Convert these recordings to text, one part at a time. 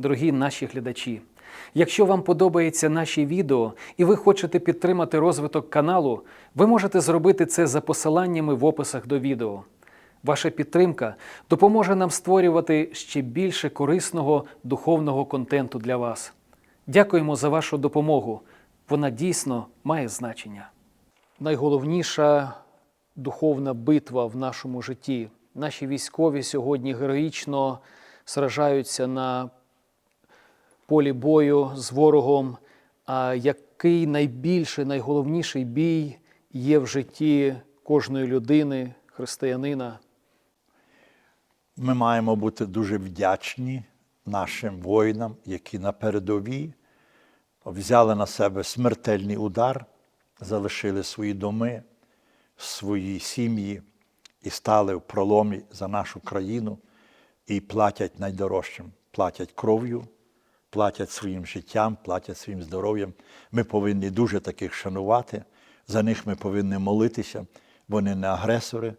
дорогі наші глядачі. Якщо вам подобається наші відео і ви хочете підтримати розвиток каналу, ви можете зробити це за посиланнями в описах до відео. Ваша підтримка допоможе нам створювати ще більше корисного духовного контенту для вас. Дякуємо за вашу допомогу. Вона дійсно має значення. Найголовніша духовна битва в нашому житті. Наші військові сьогодні героїчно сражаються на полі бою з ворогом. А який найбільший, найголовніший бій є в житті кожної людини, християнина? Ми маємо бути дуже вдячні нашим воїнам, які на передовій взяли на себе смертельний удар, залишили свої доми, свої сім'ї і стали в проломі за нашу країну і платять найдорожчим, платять кров'ю, платять своїм життям, платять своїм здоров'ям. Ми повинні дуже таких шанувати. За них ми повинні молитися. Вони не агресори,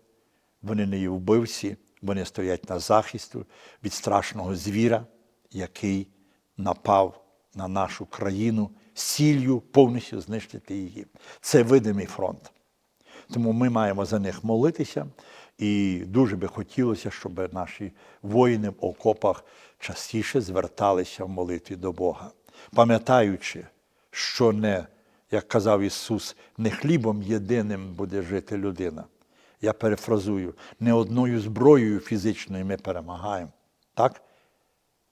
вони не є вбивці, вони стоять на захисту від страшного звіра, який напав на нашу країну з ціллю повністю знищити її. Це видимий фронт. Тому ми маємо за них молитися, і дуже би хотілося, щоб наші воїни в окопах частіше зверталися в молитві до Бога, пам'ятаючи, що не, як казав Ісус, не хлібом єдиним буде жити людина. Я перефразую, не одною зброєю фізичною ми перемагаємо, так?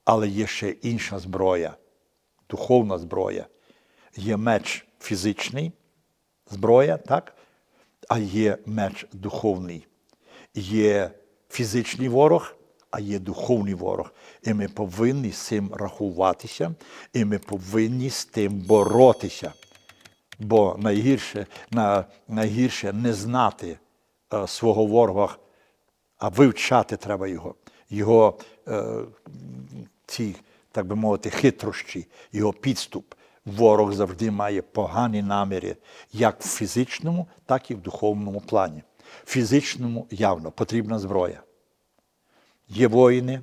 але є ще інша зброя, духовна зброя. Є меч фізичний, зброя, так? а є меч духовний. Є фізичний ворог, а є духовний ворог. І ми повинні з цим рахуватися, і ми повинні з тим боротися. Бо найгірше, на, найгірше не знати е, свого ворога, а вивчати треба його. Його е, ці, так би мовити, хитрощі, його підступ. Ворог завжди має погані наміри, як в фізичному, так і в духовному плані. В фізичному явно потрібна зброя. Є воїни,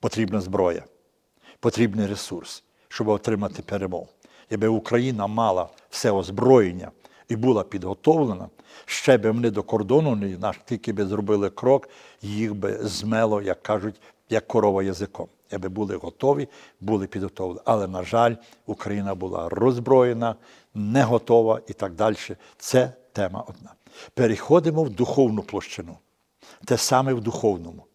потрібна зброя, потрібний ресурс, щоб отримати перемогу. Якби Україна мала все озброєння і була підготовлена, ще би вони до кордону, наш, тільки би зробили крок, їх би змело, як кажуть, як корова язиком. Якби були готові, були підготовлені. Але, на жаль, Україна була роззброєна, не готова і так далі. Це тема одна. Переходимо в духовну площину. Те саме в духовному.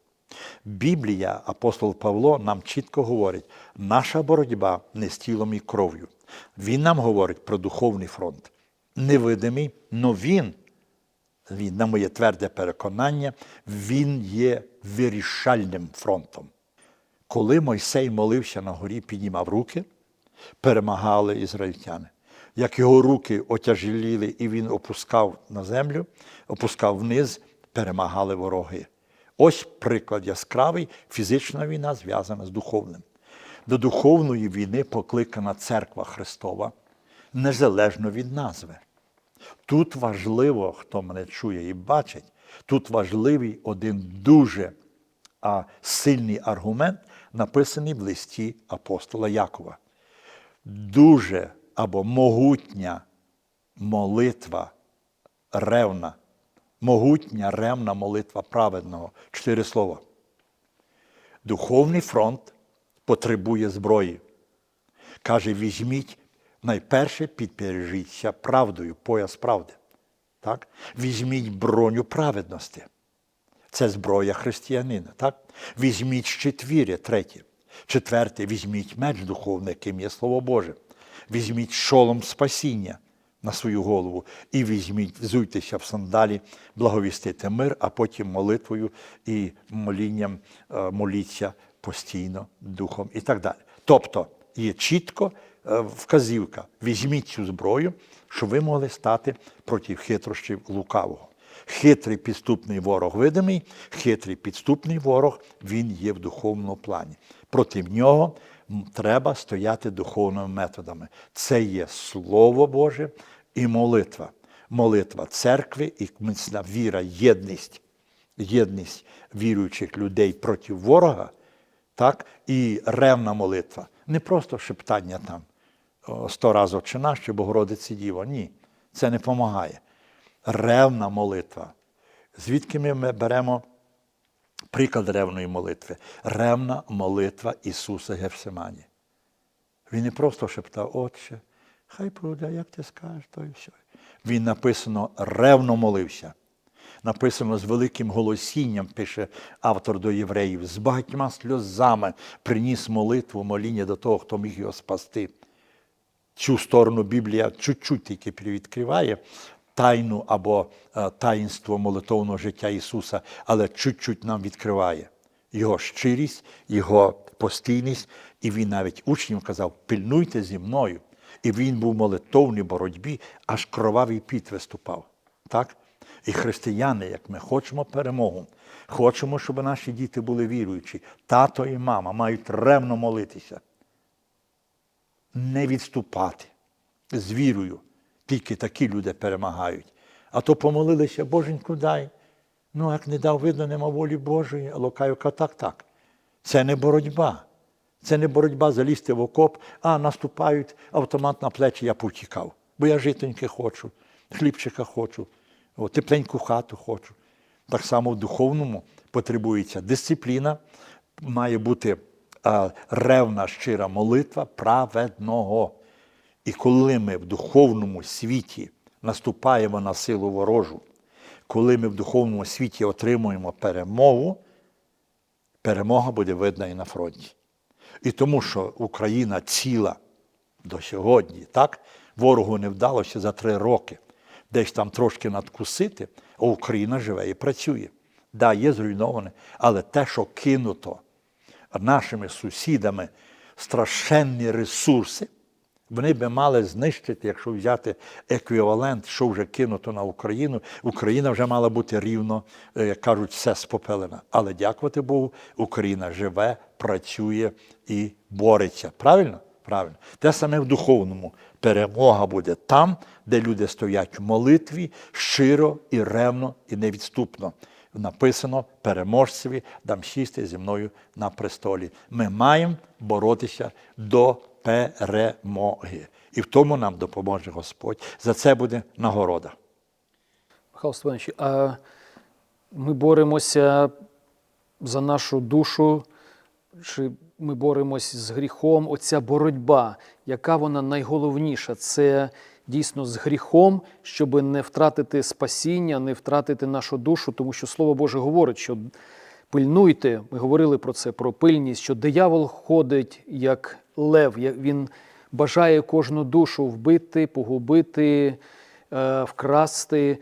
Біблія, апостол Павло нам чітко говорить, наша боротьба не з тілом і кров'ю. Він нам говорить про духовний фронт. Невидимий, але він, він, на моє тверде переконання, він є вирішальним фронтом. Коли Мойсей молився на горі, піднімав руки, перемагали ізраїльтяни. Як його руки отяжеліли і він опускав на землю, опускав вниз, перемагали вороги. Ось приклад яскравий, фізична війна зв'язана з духовним. До духовної війни покликана церква Христова, незалежно від назви. Тут важливо, хто мене чує і бачить, тут важливий один дуже а, сильний аргумент, написаний в листі апостола Якова. Дуже або могутня молитва ревна, могутня ревна молитва праведного. Чотири слова. Духовний фронт потребує зброї. Каже, візьміть найперше підпережіться правдою, пояс правди. Так? Візьміть броню праведності. Це зброя християнина. Так? Візьміть щит віри, третє. Четверте, візьміть меч духовний, яким є Слово Боже. Візьміть шолом спасіння на свою голову і візьміть, взуйтеся в сандалі, благовістити мир, а потім молитвою і молінням е, моліться постійно духом і так далі. Тобто є чітко е, вказівка: візьміть цю зброю, щоб ви могли стати проти хитрощів лукавого. Хитрий підступний ворог видимий, хитрий підступний ворог, він є в духовному плані. Проти нього треба стояти духовними методами. Це є Слово Боже і молитва. Молитва церкви і міцна віра, єдність, єдність віруючих людей проти ворога. так? і ревна молитва. Не просто шептання там сто разів чи чи Богородиці Діво. Ні, це не допомагає. Ревна молитва. Звідки ми беремо приклад ревної молитви? Ревна молитва Ісуса Гефсимані. Він не просто шептав, Отче, хай буде, як ти скажеш, то і все. Він написано ревно молився. Написано з великим голосінням, пише автор до євреїв, з багатьма сльозами приніс молитву, моління до того, хто міг його спасти. Цю сторону Біблія чуть-чуть тільки привідкриває тайну або е, таїнство молитовного життя Ісуса, але чуть-чуть нам відкриває Його щирість, Його постійність. І він навіть учням казав: пильнуйте зі мною. І він був в молитовній боротьбі, аж кровавий піт виступав. Так? І християни, як ми хочемо перемогу, хочемо, щоб наші діти були віруючі, тато і мама мають ревно молитися не відступати з вірою. Тільки такі люди перемагають. А то помолилися, Боженьку дай. Ну, як не дав, видно, нема волі Божої, а лукавка так, так. Це не боротьба. Це не боротьба залізти в окоп, а наступають автомат на плечі, я повтікав. Бо я житоньки хочу, хлібчика хочу, тепленьку хату хочу. Так само в духовному потребується дисципліна, має бути ревна щира молитва праведного. І коли ми в духовному світі наступаємо на силу ворожу, коли ми в духовному світі отримуємо перемогу, перемога буде видна і на фронті. І тому, що Україна ціла до сьогодні, так, ворогу не вдалося за три роки десь там трошки надкусити, а Україна живе і працює. Да, є зруйноване, але те, що кинуто нашими сусідами страшенні ресурси, вони би мали знищити, якщо взяти еквівалент, що вже кинуто на Україну, Україна вже мала бути рівно, е, як кажуть, все спопелена. Але дякувати Богу, Україна живе, працює і бореться. Правильно? Правильно. Те саме в духовному. Перемога буде там, де люди стоять в молитві щиро і ревно і невідступно. Написано переможцеві дам сісти зі мною на престолі. Ми маємо боротися до перемоги. І в тому нам допоможе Господь. За це буде нагорода. Михайло Степанович, а ми боремося за нашу душу, чи ми боремось з гріхом? Оця боротьба, яка вона найголовніша? Це дійсно з гріхом, щоб не втратити спасіння, не втратити нашу душу, тому що Слово Боже говорить, що пильнуйте, ми говорили про це, про пильність, що диявол ходить як лев, він бажає кожну душу вбити, погубити, е, вкрасти.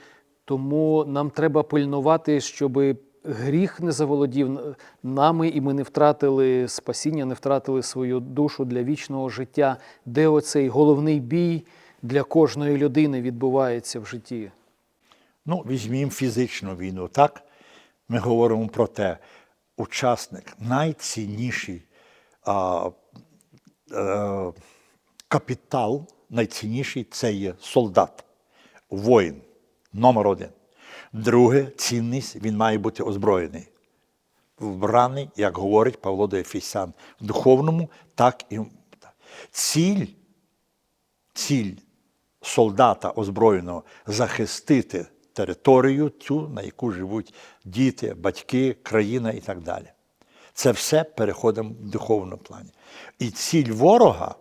Тому нам треба пильнувати, щоб гріх не заволодів нами, і ми не втратили спасіння, не втратили свою душу для вічного життя, де оцей головний бій для кожної людини відбувається в житті. Ну, візьмімо фізичну війну, так? Ми говоримо про те, учасник найцінніший е, капітал, найцінніший це є солдат, воїн, номер один. Друге, цінність, він має бути озброєний. Вбраний, як говорить Павло до Ефесян, в духовному, так і ціль ціль солдата озброєного захистити територію цю, на яку живуть діти, батьки, країна і так далі. Це все переходимо в духовному плані. І ціль ворога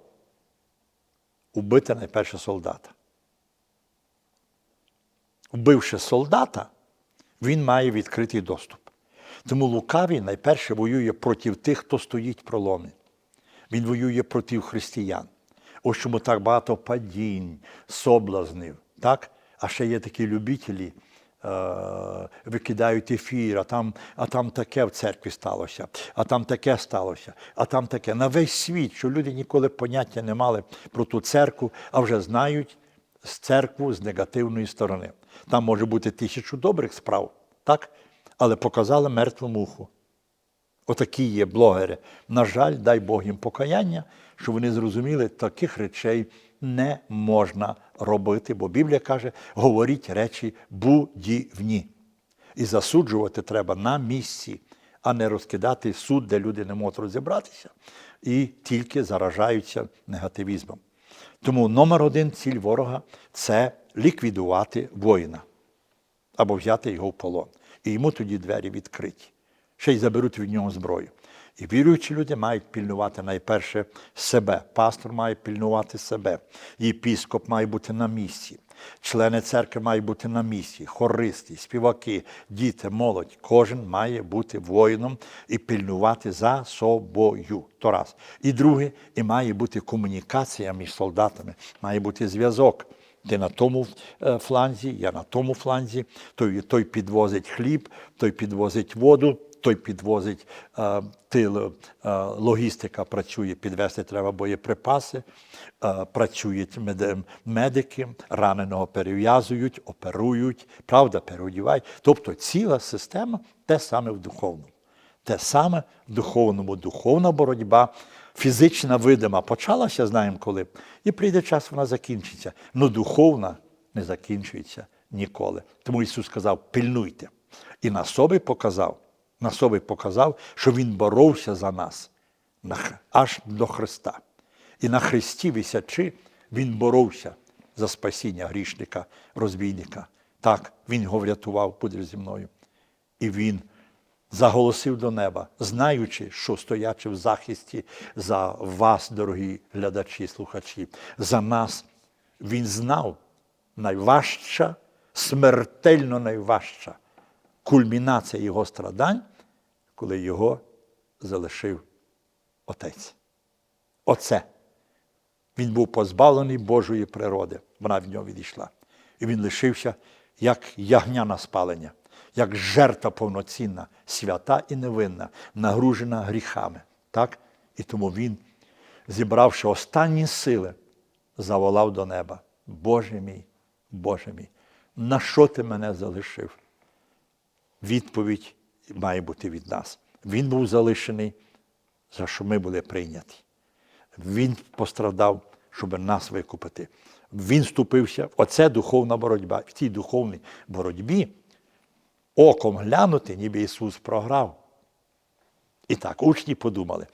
убити найперше солдата. Вбивши солдата, він має відкритий доступ. Тому лукавий найперше воює проти тих, хто стоїть в проломі. Він воює проти християн. Ось чому так багато падінь, соблазнів. Так? А ще є такі любителі, викидають ефір, а там, а там таке в церкві сталося, а там таке сталося, а там таке. На весь світ, що люди ніколи поняття не мали про ту церкву, а вже знають з церкву з негативної сторони. Там може бути тисячу добрих справ, так? але показали мертву муху. Отакі є блогери. На жаль, дай Бог їм покаяння, щоб вони зрозуміли, таких речей не можна робити, бо Біблія каже, говоріть речі будівні. І засуджувати треба на місці, а не розкидати суд, де люди не можуть розібратися і тільки заражаються негативізмом. Тому номер один ціль ворога це ліквідувати воїна або взяти його в полон. І йому тоді двері відкриті. Ще й заберуть від нього зброю. І віруючі люди мають пільнувати найперше себе. Пастор має пільнувати себе. Єпіскоп має бути на місці. Члени церкви мають бути на місці, хористи, співаки, діти, молодь. Кожен має бути воїном і пильнувати за собою. То раз. І друге, і має бути комунікація між солдатами, має бути зв'язок. Ти на тому е, фланзі, я на тому фланзі, той, той підвозить хліб, той підвозить воду, той підвозить е, тил, е, логістика працює, підвести треба боєприпаси, е, працюють меди- медики, раненого перев'язують, оперують, правда, переодівають. Тобто ціла система те саме в духовному. Те саме в духовному, духовна боротьба, фізична видима почалася, знаємо коли, і прийде час, вона закінчиться. Ну духовна не закінчується ніколи. Тому Ісус сказав: пильнуйте. І на собі показав, на собі показав, що Він боровся за нас аж до Христа. І на Христі висячи, Він боровся за спасіння грішника, розбійника. Так, Він його врятував, буде зі мною. І він заголосив до неба, знаючи, що стоячи в захисті за вас, дорогі глядачі, слухачі, за нас, він знав найважча, смертельно найважча кульмінація його страдань, коли його залишив Отець. Оце. Він був позбавлений Божої природи. Вона від нього відійшла. І він лишився як ягняна спалення, як жертва повноцінна, свята і невинна, нагружена гріхами. Так? І тому він, зібравши останні сили, заволав до неба: Боже мій, Боже мій, на що ти мене залишив? Відповідь має бути від нас. Він був залишений, за що ми були прийняті. Він пострадав, щоб нас викупити. Він вступився. Оце духовна боротьба. В цій духовній боротьбі оком глянути, ніби Ісус програв. І так, учні подумали.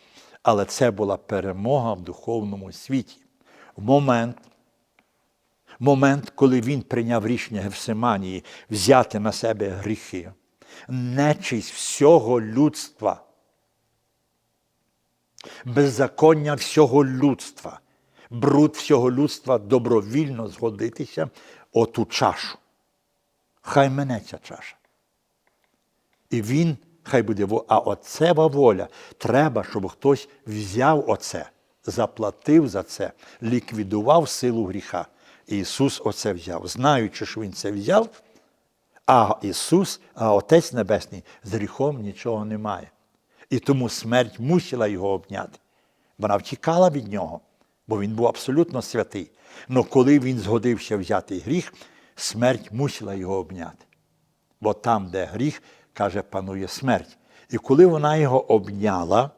Але це була перемога в духовному світі. В момент, момент, коли він прийняв рішення Гефсиманії взяти на себе гріхи, нечість всього людства беззаконня всього людства, бруд всього людства добровільно згодитися оту чашу. Хай мене ця чаша. І він, хай буде, а оцева воля. Треба, щоб хтось взяв оце, заплатив за це, ліквідував силу гріха. І Ісус оце взяв. Знаючи, що Він це взяв, а Ісус, а Отець Небесний з гріхом нічого не має. І тому смерть мусила його обняти. Вона втікала від нього, бо він був абсолютно святий. Але коли він згодився взяти гріх, смерть мусила його обняти. Бо там, де гріх, каже, панує смерть. І коли вона його обняла,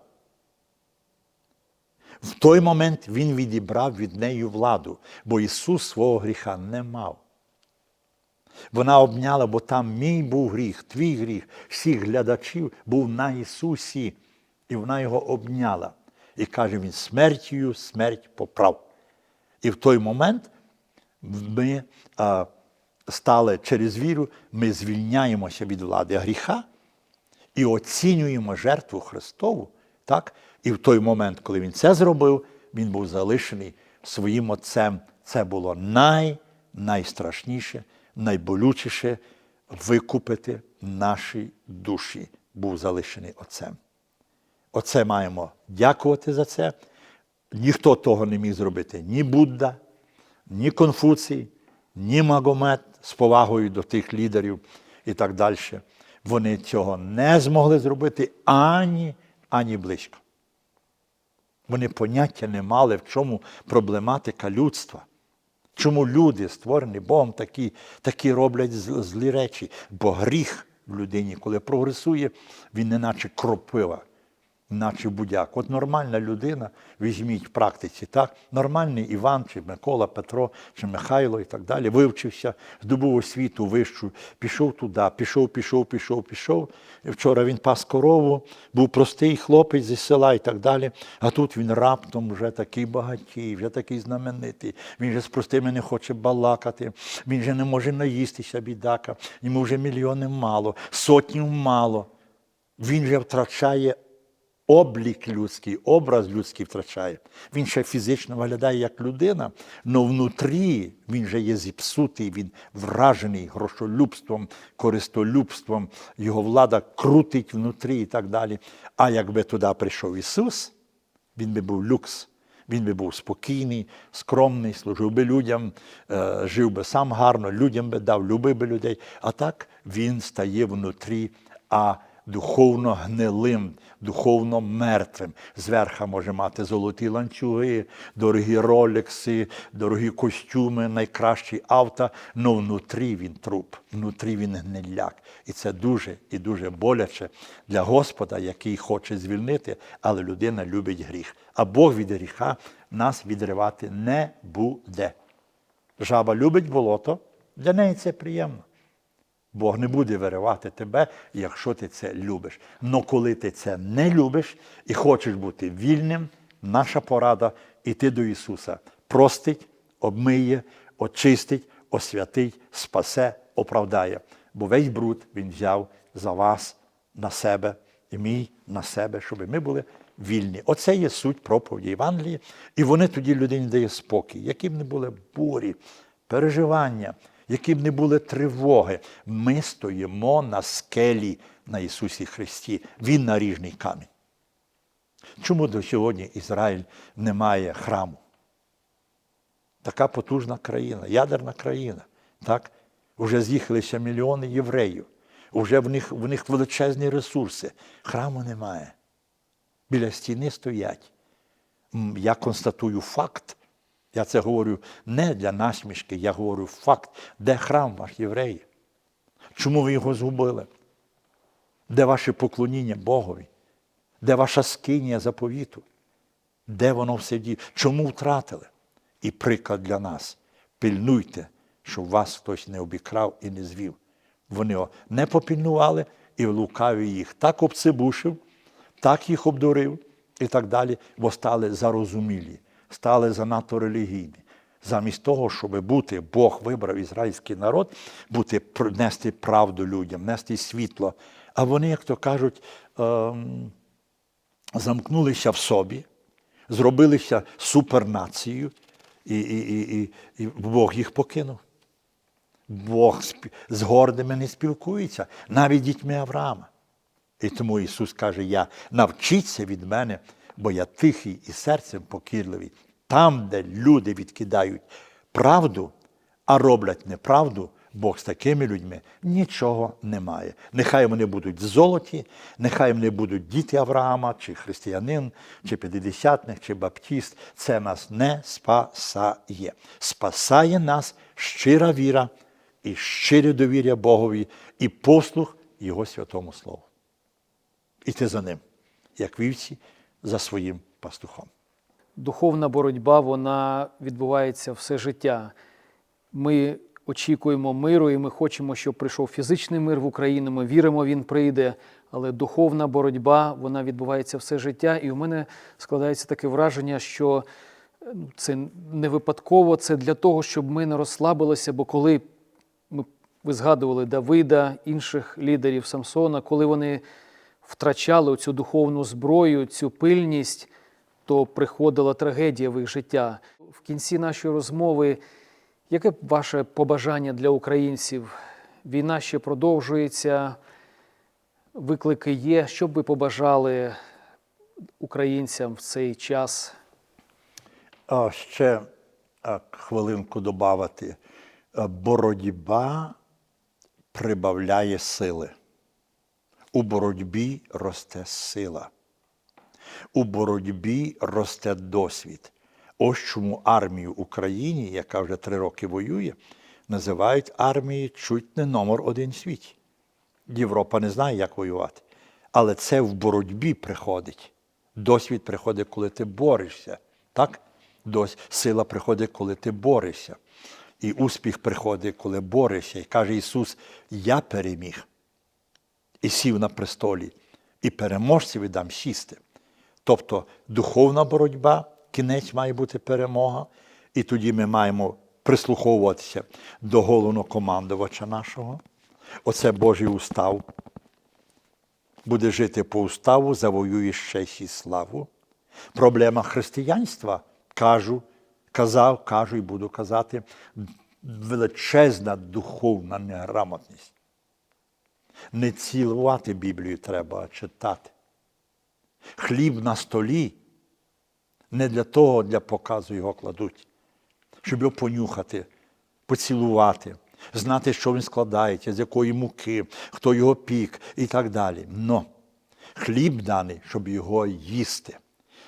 в той момент він відібрав від неї владу, бо Ісус свого гріха не мав. Вона обняла, бо там мій був гріх, твій гріх, всіх глядачів був на Ісусі. І вона його обняла. І каже він, смертю смерть поправ. І в той момент ми а, стали через віру, ми звільняємося від влади гріха і оцінюємо жертву Христову. Так? І в той момент, коли він це зробив, він був залишений своїм отцем. Це було най, найстрашніше, найболючіше викупити наші душі. Був залишений отцем. Оце маємо дякувати за це. Ніхто того не міг зробити ні Будда, ні Конфуцій, ні Магомед з повагою до тих лідерів і так далі. Вони цього не змогли зробити ані, ані близько. Вони поняття не мали, в чому проблематика людства. Чому люди, створені Богом, такі, такі роблять злі речі? Бо гріх в людині, коли прогресує, він неначе кропива наче будяк. От нормальна людина, візьміть в практиці, так? Нормальний Іван, чи Микола, Петро, чи Михайло і так далі, вивчився, здобув освіту вищу, пішов туди, пішов, пішов, пішов, пішов. Вчора він пас корову, був простий хлопець зі села і так далі. А тут він раптом вже такий багатій, вже такий знаменитий. Він же з простими не хоче балакати, він же не може наїстися, бідака. Йому вже мільйони мало, сотнів мало. Він же втрачає облік людський, образ людський втрачає. Він ще фізично виглядає як людина, але внутрі він же є зіпсутий, він вражений грошолюбством, користолюбством, його влада крутить внутрі і так далі. А якби туди прийшов Ісус, він би був люкс. Він би був спокійний, скромний, служив би людям, е, жив би сам гарно, людям би дав, любив би людей. А так він стає внутрі, а духовно гнилим, духовно мертвим. Зверха може мати золоті ланцюги, дорогі ролекси, дорогі костюми, найкращі авто, але внутрі він труп, внутрі він гниляк. І це дуже і дуже боляче для Господа, який хоче звільнити, але людина любить гріх. А Бог від гріха нас відривати не буде. Жаба любить болото, для неї це приємно. Бог не буде виривати тебе, якщо ти це любиш. Но коли ти це не любиш і хочеш бути вільним, наша порада іти до Ісуса. Простить, обмиє, очистить, освятить, спасе, оправдає. Бо весь бруд Він взяв за вас на себе і мій на себе, щоб ми були вільні. Оце є суть проповіді Євангелії. І вони тоді людині дає спокій, які б не були бурі, переживання які б не були тривоги, ми стоїмо на скелі на Ісусі Христі. Він наріжний камінь. Чому до сьогодні Ізраїль не має храму? Така потужна країна, ядерна країна. Так? Уже з'їхалися мільйони євреїв, уже в них, в них величезні ресурси. Храму немає. Біля стіни стоять. Я констатую факт. Я це говорю не для насмішки, я говорю факт, де храм ваш євреї? Чому ви його згубили? Де ваше поклоніння Богові? Де ваша скинія заповіту? Де воно все діє? Чому втратили? І приклад для нас. Пильнуйте, щоб вас хтось не обікрав і не звів. Вони не попільнували, і лукавий їх так обцибушив, так їх обдурив і так далі, бо стали зарозумілі стали занадто релігійні. Замість того, щоб бути, Бог вибрав ізраїльський народ, бути, нести правду людям, нести світло. А вони, як то кажуть, ем, замкнулися в собі, зробилися супернацією, і, і, і, і, Бог їх покинув. Бог з гордими не спілкується, навіть дітьми Авраама. І тому Ісус каже: Я навчіться від мене бо я тихий і серцем покірливий. Там, де люди відкидають правду, а роблять неправду, Бог з такими людьми нічого не має. Нехай вони будуть золоті, нехай вони будуть діти Авраама, чи християнин, чи п'ятдесятник, чи баптіст. Це нас не спасає. Спасає нас щира віра і щире довір'я Богові, і послух Його святому Слову. Іти за ним, як вівці за своїм пастухом. Духовна боротьба вона відбувається все життя. Ми очікуємо миру, і ми хочемо, щоб прийшов фізичний мир в Україну. Ми віримо, він прийде. Але духовна боротьба вона відбувається все життя. І у мене складається таке враження, що ну, це не випадково, це для того, щоб ми не розслабилися. Бо коли ми ви згадували Давида, інших лідерів Самсона, коли вони втрачали цю духовну зброю, цю пильність, то приходила трагедія в їх життя. В кінці нашої розмови, яке ваше побажання для українців? Війна ще продовжується, виклики є. Що б ви побажали українцям в цей час? А ще хвилинку додати. Боротьба прибавляє сили. У боротьбі росте сила. У боротьбі росте досвід. Ось чому армію Україні, яка вже три роки воює, називають армією чуть не номер один в світі. Європа не знає, як воювати. Але це в боротьбі приходить. Досвід приходить, коли ти борешся. Так? Дось, сила приходить, коли ти борешся. І успіх приходить, коли борешся. І каже Ісус: Я переміг і сів на престолі, і переможців віддам сісти. Тобто духовна боротьба, кінець має бути перемога, і тоді ми маємо прислуховуватися до головнокомандувача нашого. Оце Божий устав. Буде жити по уставу, завоює честь і славу. Проблема християнства, кажу, казав, кажу і буду казати, величезна духовна неграмотність. Не цілувати Біблію треба, а читати. Хліб на столі не для того, для показу його кладуть, щоб його понюхати, поцілувати, знати, що він складається, з якої муки, хто його пік і так далі. Но хліб даний, щоб його їсти,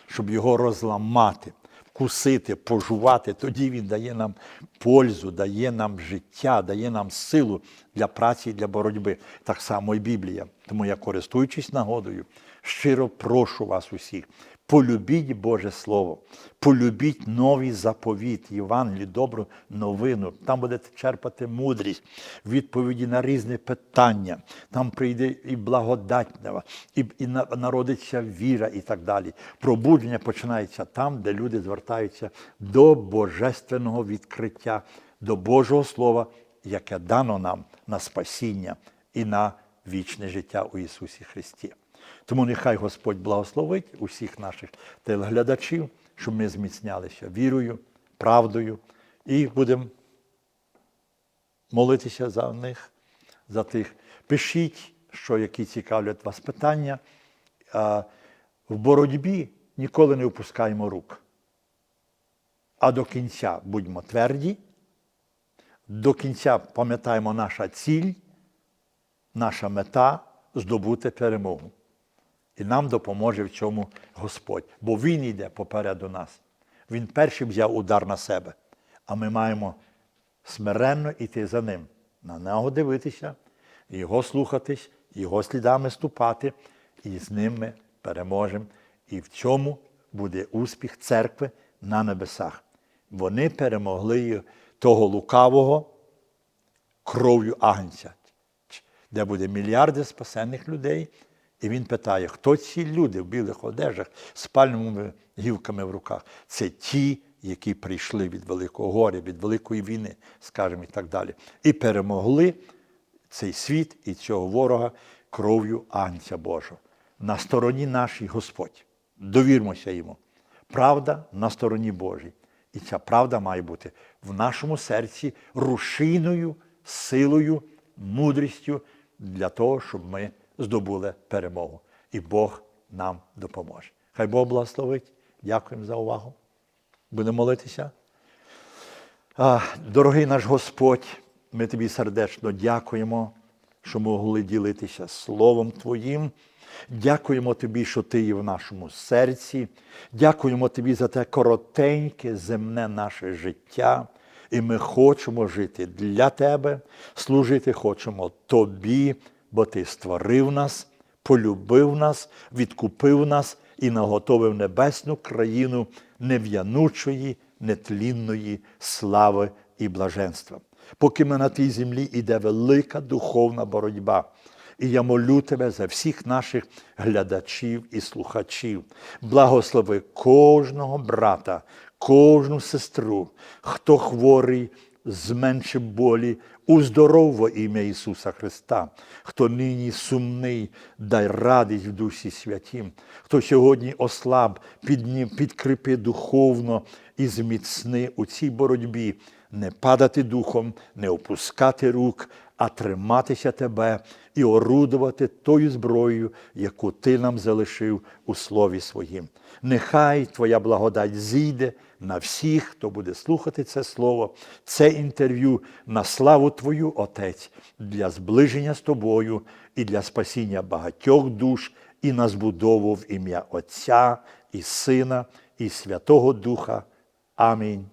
щоб його розламати, вкусити, пожувати, тоді він дає нам пользу, дає нам життя, дає нам силу для праці і для боротьби. Так само і Біблія. Тому я, користуючись нагодою, щиро прошу вас усіх. Полюбіть Боже Слово, полюбіть новий заповіт, Євангелію, добру новину. Там будете черпати мудрість, відповіді на різні питання. Там прийде і благодать на вас, і, і народиться віра і так далі. Пробудження починається там, де люди звертаються до божественного відкриття, до Божого Слова, яке дано нам на спасіння і на вічне життя у Ісусі Христі. Тому нехай Господь благословить усіх наших телеглядачів, щоб ми зміцнялися вірою, правдою і будемо молитися за них, за тих. Пишіть, що які цікавлять вас питання. В боротьбі ніколи не опускаємо рук. А до кінця будьмо тверді, до кінця пам'ятаємо наша ціль, наша мета здобути перемогу. І нам допоможе в цьому Господь. Бо Він йде попереду нас. Він перший взяв удар на себе. А ми маємо смиренно йти за ним, на нього дивитися, його слухатись, його слідами ступати, і з ним ми переможемо. І в цьому буде успіх церкви на небесах. Вони перемогли того лукавого кров'ю агнця, де буде мільярди спасених людей. І він питає, хто ці люди в білих одежах з пальмовими гілками в руках? Це ті, які прийшли від Великого горя, від Великої війни, скажімо, і так далі. І перемогли цей світ і цього ворога кров'ю Агнця Божого. На стороні нашій Господь. Довірмося йому. Правда на стороні Божій. І ця правда має бути в нашому серці рушійною, силою, мудрістю для того, щоб ми здобули перемогу. І Бог нам допоможе. Хай Бог благословить. Дякуємо за увагу. Будемо молитися. А, Дорогий наш Господь, ми тобі сердечно дякуємо, що могли ділитися Словом Твоїм. Дякуємо Тобі, що Ти є в нашому серці. Дякуємо Тобі за те коротеньке земне наше життя. І ми хочемо жити для Тебе, служити хочемо Тобі, бо Ти створив нас, полюбив нас, відкупив нас і наготовив небесну країну нев'янучої, нетлінної слави і блаженства. Поки ми на тій землі іде велика духовна боротьба. І я молю тебе за всіх наших глядачів і слухачів. Благослови кожного брата, кожну сестру, хто хворий, зменши болі, уздоров во ім'я Ісуса Христа, хто нині сумний, дай радість в Дусі Святім, хто сьогодні ослаб, піднім, підкріпи духовно і зміцни у цій боротьбі, не падати духом, не опускати рук, а триматися тебе і орудувати тою зброєю, яку ти нам залишив у слові своїм. Нехай Твоя благодать зійде на всіх, хто буде слухати це слово, це інтерв'ю на славу Твою, Отець, для зближення з тобою і для спасіння багатьох душ, і на збудову в ім'я Отця і Сина, і Святого Духа. Амінь.